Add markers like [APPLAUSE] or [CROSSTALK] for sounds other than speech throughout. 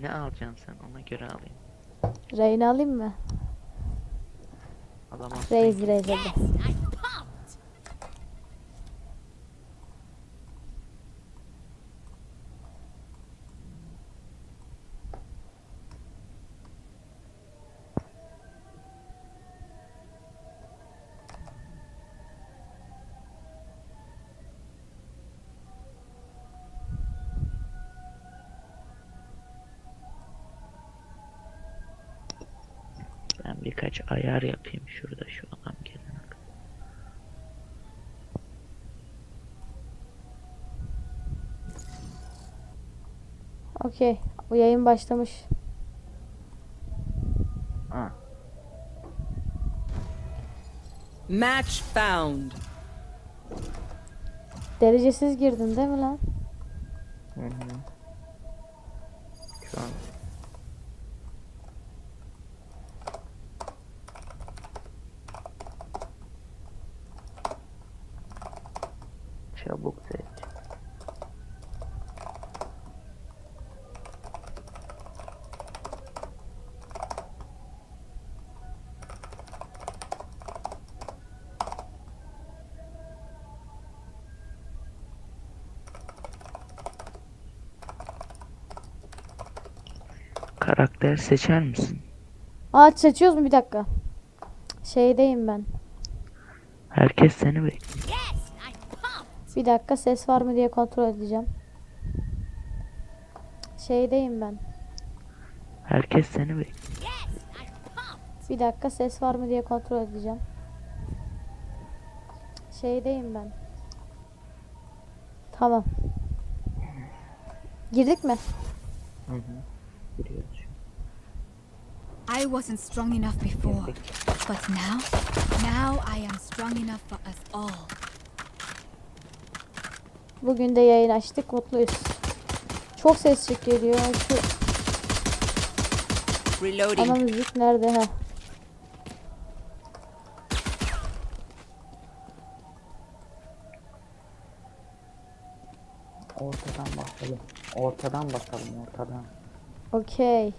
Ne alacaksın sen ona göre alayım. Reyna alayım mı? Alamazsın. Reis reis hadi. Ben birkaç ayar yapayım şurada şu adam gelene kadar. Okey. Bu yayın başlamış. Ha, Match found. Derecesiz girdin değil mi lan? Hı hı. Şu an çabuk seç. Karakter seçer misin? Aa seçiyoruz mu bir dakika? Şeydeyim ben. Herkes seni bekliyor. Bir dakika ses var mı diye kontrol edeceğim. Şeydeyim ben. Herkes seni bekliyor. Bir dakika ses var mı diye kontrol edeceğim. Şeydeyim ben. Tamam. Girdik mi? Hı hı. Giriyoruz. I wasn't strong enough before, but now, now I am strong enough for us all. Bugün de yayın açtık. Mutluyuz. Çok ses geliyor. Şu Reloading. ana müzik nerede? ha? Ortadan bakalım. Ortadan bakalım ortadan. Okey.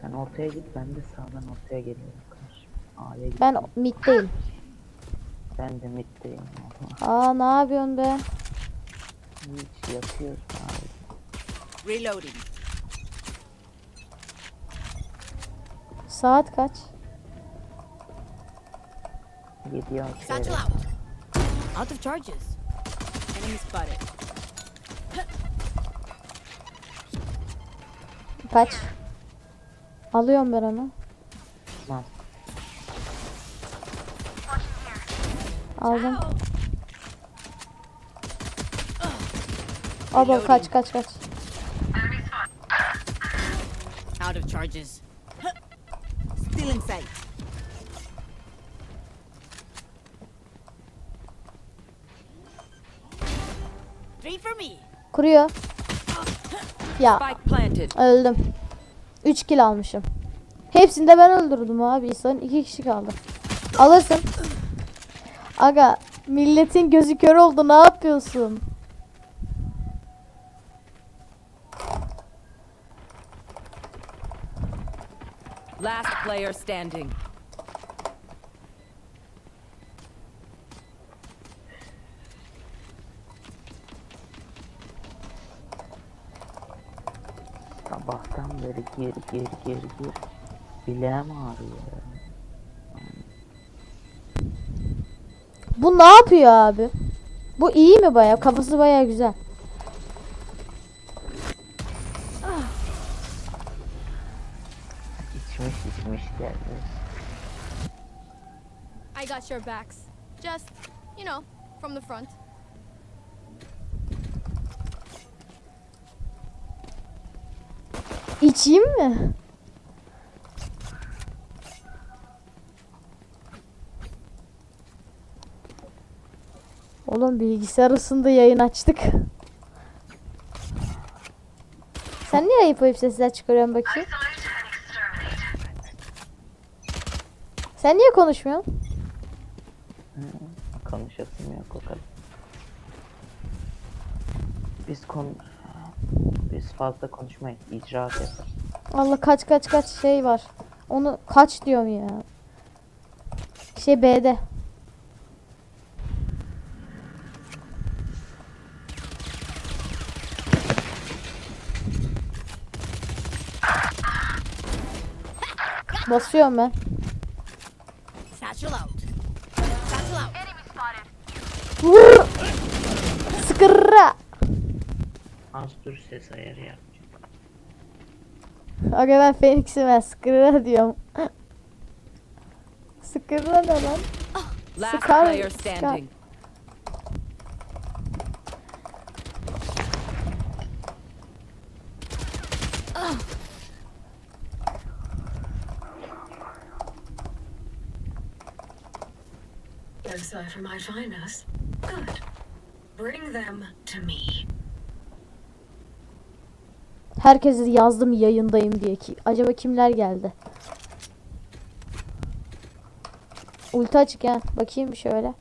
Sen ortaya git ben de sağdan ortaya geliyorum karşı. A'ya git. Ben middeyim. Ben de middeyim. Aa ne yapıyorsun be? Hiç yapıyoruz abi. Reloading. Saat kaç? Gidiyor Satchel şöyle. out. Out of charges. Enemy spotted. Kaç? Alıyorum ben onu. Aldım. Aba kaç kaç kaç. Out of charges. [LAUGHS] Still in sight. Three for me. Kuruyor. [GASPS] Ya öldüm. 3 kill almışım. Hepsini de ben öldürdüm abi. İnsanın 2 kişi kaldı. Alırsın. Aga milletin gözü kör oldu. Ne yapıyorsun? Last player standing. Sabahtan beri gir gir gir gir. Bileğim ağrıyor. Bu ne yapıyor abi? Bu iyi mi baya? Kafası baya güzel. İçmiş içmiş geldi. I got your backs. Just, you know, from the front. İçeyim mi? Oğlum bilgisayar ısındı yayın açtık. Sen niye ayıp ayıp sesler çıkarıyorsun bakayım? Sen niye konuşmuyorsun? Konuşasım yok o kadar. Biz konu... Biz fazla konuşmayın. İcraat yapar. Allah kaç kaç kaç şey var. Onu kaç diyorum ya. Şey B'de. Basıyorum ben. Vur! Sıkırra. Az dur ses ayarı yapacağım. Aga ben Phoenix'im ben sıkırra diyorum. [LAUGHS] sıkırra ne lan? Last Scar- are for my finest. Good. Bring them to me. Herkese yazdım yayındayım diye ki. Acaba kimler geldi? Ulti açık ya. Bakayım şöyle.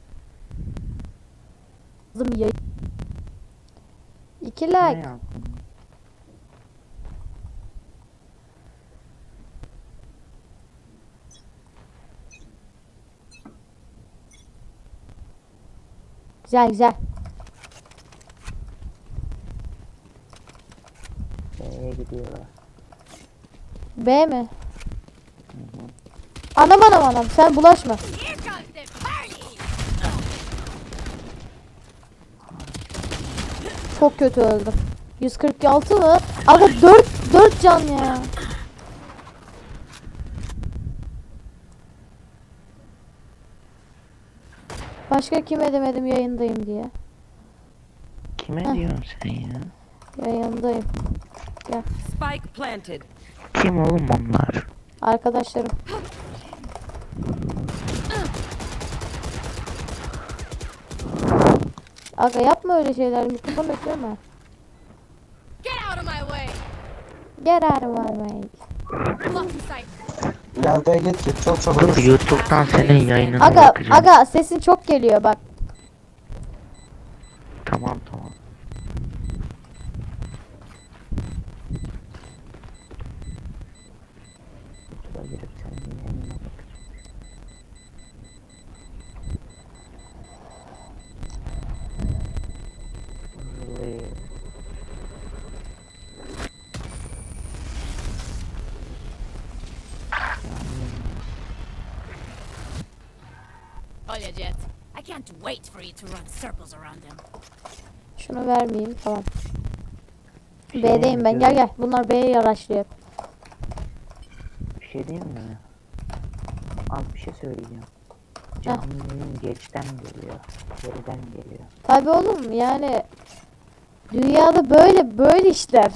Yazdım yayın. İki like. Güzel güzel. B'ye gidiyorlar. B mi? Anam anam anam sen bulaşma. Çok kötü öldüm. 146 mı? Aga 4 4 can ya. Başka kime demedim yayındayım diye. Kime Heh. diyorsun sen ya? Yayındayım. Spike planted. Kim oğlum onlar? Arkadaşlarım. Aga yapma öyle şeyler. Mikrofon ötürme. Get out of my way! Get out of my way. Block the sight. Gel be git git çok çok Dur YouTube'dan senin yayınına Aga bakacağım. aga sesin çok geliyor bak. Tamam tamam. Yeah, Jet. I can't wait for you to run circles around them. Şunu vermeyeyim tamam. Şey B'deyim ben gel gel. Bunlar B'ye yaraşlıyor. Bir şey diyeyim mi? Az bir şey söyleyeceğim. Canlı yayın geçten geliyor. Geriden geliyor. Tabi oğlum yani dünyada böyle böyle işler.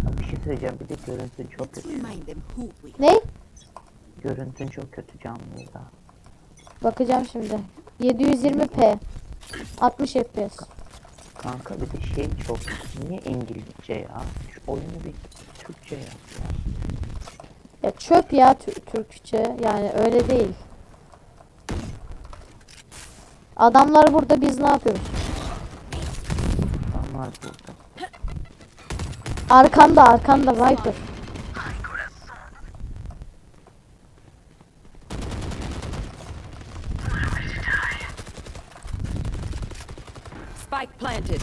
Bir şey söyleyeceğim. Bir de görüntün çok kötü. Ne? Görüntün çok kötü canlıda. Bakacağım şimdi. 720p. 60 fps. Kanka bir de şey çok. Niye İngilizce ya? Şu oyunu bir Türkçe yap ya. Ya çöp ya Tür- Türkçe. Yani öyle değil. Adamlar burada biz ne yapıyoruz? Adamlar burada. Arkanda arkanda Viper. Spike planted.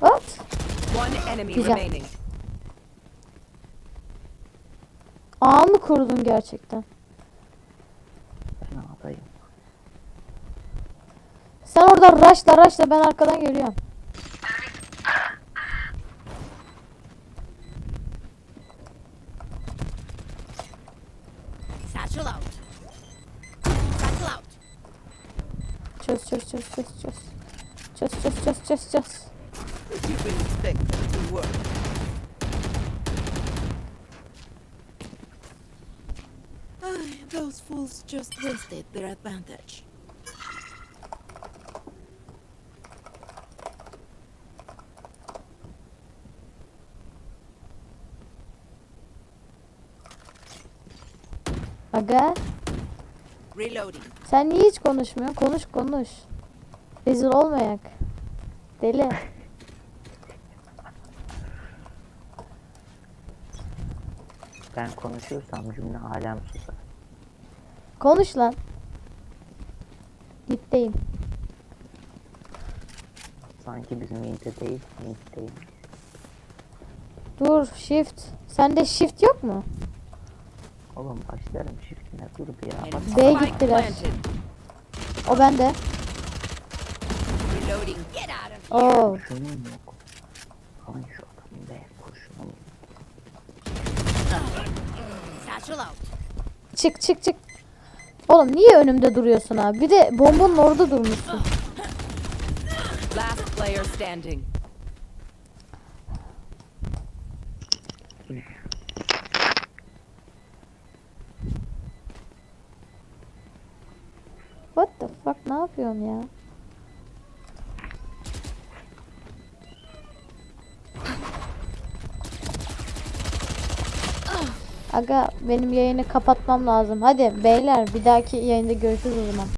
What? One enemy Güzel. remaining. Ağ mı kurdun gerçekten? Ben adayım. Sen orada rushla rushla ben arkadan geliyorum. satchel out. Satchel out. Çöz çöz çöz çöz çöz. Çöz çöz çöz çöz çöz. Those fools just wasted their advantage. Aga Reloading. sen niye hiç konuşmuyorsun? Konuş konuş. Rezil olmayak. Deli. Ben konuşuyorsam cümle alem susar. Konuş lan. Gitteyim. Sanki bizim Hint'e değil, Hint'teyim. Dur shift. Sende shift yok mu? Oğlum başlarım shift'ine dur bir ya. Bak, spike gittiler. O bende. Reloading. Oo. kurşunum yok. Lan şu adamın out. Çık çık çık. Oğlum niye önümde duruyorsun abi? Bir de bombanın orada durmuşsun. Last player standing. What the fuck ne yapıyorsun ya? Aga benim yayını kapatmam lazım. Hadi beyler bir dahaki yayında görüşürüz o zaman.